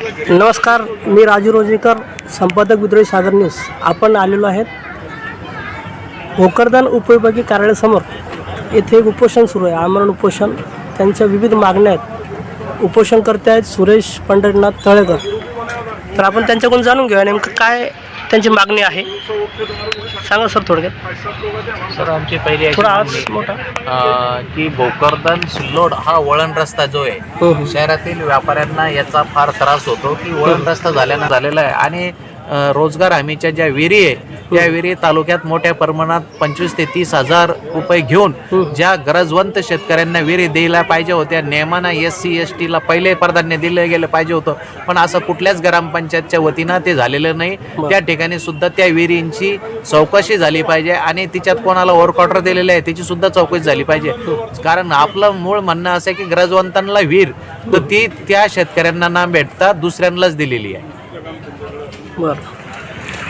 नमस्कार मी राजू रोजेकर संपादक विद्रोही सागर न्यूज. आपण आलेलो आहेत भोकरदान उपविभागीय कार्यालयासमोर. येथे एक उपोषण सुरू आहे आमरण उपोषण. त्यांच्या विविध मागण्या आहेत. उपोषणकर्ते आहेत सुरेश पंढरीनाथ तळेकर. तर आपण त्यांच्याकडून जाणून घेऊया नेमकं काय त्यांची मागणी आहे. सांगा सर थोडक्यात. सर आमची पहिली अशी थोडा मागणी. आवाज आहे, मोठा. अं, की भोकरदन सिल्लोड हा वळण रस्ता जो आहे हो हो. शहरातील व्यापाऱ्यांना याचा फार त्रास होतो की वळण रस्ता झाल्यानं झालेला आहे. आणि रोजगार हमीच्या ज्या विहिरी आहे त्या विहिरी तालुक्यात मोठ्या प्रमाणात पंचवीस ते तीस हजार रुपये घेऊन ज्या गरजवंत शेतकऱ्यांना विहिरी द्यायला पाहिजे होत्या नियमानं एस सी एस टीला पहिले प्राधान्य दिलं गेलं पाहिजे होतं. पण असं कुठल्याच ग्रामपंचायतच्या वतीनं ते झालेलं नाही. त्या ठिकाणी सुद्धा त्या विहिरींची चौकशी झाली पाहिजे आणि तिच्यात कोणाला वर्क ऑर्डर दिलेलं आहे त्याची सुद्धा चौकशी झाली पाहिजे. कारण आपलं मूळ म्हणणं असं की गरजवंतांना विहीर तर ती त्या शेतकऱ्यांना ना भेटता दुसऱ्यांनाच दिलेली आहे. Bueno.